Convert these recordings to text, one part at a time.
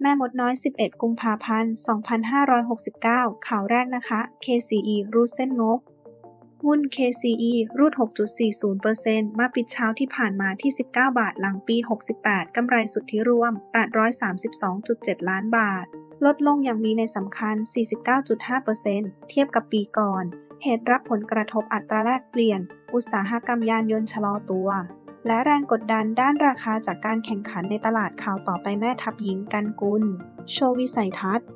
แม่มดน้อย 11 กุมภาพันธ์ 2569 ข่าวแรกนะคะ KCE รูดเส้นงบ หุ้น KCE รูด 6.40%มาปิดเช้าที่ผ่านมาที่ 19 บาทหลังปี 68 กำไรสุทธิรวม 832.7 ล้านบาท ลดลงอย่างมีในสำคัญ 49.5%เทียบกับปีก่อน เหตุรับผลกระทบอัตราแลกเปลี่ยน อุตสาหกรรมยานยนต์ชะลอตัว และแรงกดดันด้านราคาจากการแข่งขันในตลาดข่าวต่อไปแม่ทัพหญิงกันกุล โชว์วิสัยทัศน์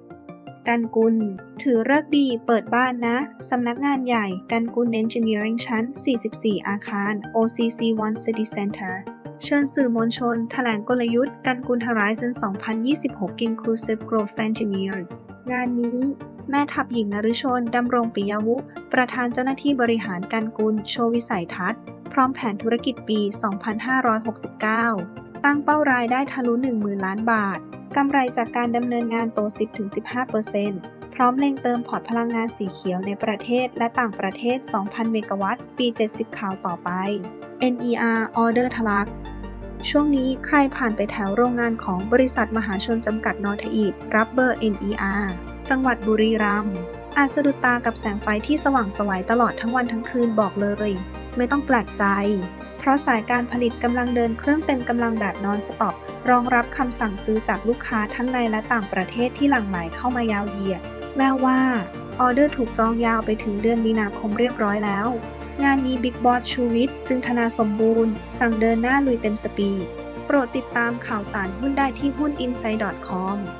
กันกุล ถือเลิกดีเปิดบ้านนะ สำนักงานใหญ่กันกุล Engineering ชั้น 44 อาคาร OCC One City Center เชิญสื่อมวลชน แถลงกลยุทธ์กันกุล Horizon 2026 Inclusive Growth Engineer งานนี้ แม่ทัพหญิงนฤชน ดำรงปิยวุ ประธานเจ้าหน้าที่บริหารกันกุล โชว์วิสัยทัศน์ พร้อมแผนธุรกิจปี 2569 ตั้งเป้ารายได้ทะลุ 10,000 ล้านบาท กำไรจากการดำเนินงานโต 10-15%พร้อมเล็งเติมพอร์ตพลังงานสีเขียวในประเทศและต่างประเทศ 2,000 เมกะวัตต์ ปี 70 ข่าวต่อไป NER Order ทะลักช่วงนี้ใครผ่านไปแถวโรงงานของบริษัทมหาชนจำกัดนอทอีดรับเบอร์ NER จังหวัดบุรีรัมย์อาจสะดุดตากับแสงไฟที่สว่างสวัยตลอดทั้งวันทั้งคืนบอกเลย ไม่ต้องแปลกใจ เพราะสายการผลิตกำลังเดินเครื่องเต็มกำลังแบบนอนสต็อปรองรับคำสั่งซื้อจากลูกค้าทั้งในและต่างประเทศที่หลั่งไหลเข้ามายาวเหยียดแววว่า ออเดอร์ถูกจองยาวไปถึงเดือนมีนาคมเรียบร้อยแล้ว งานนี้บิ๊กบอสชูวิทย์จึงธนาสมบูรณ์ สั่งเดินหน้าลุยเต็มสปีด โปรดติดตามข่าวสารหุ้นได้ที่หุ้น insight.com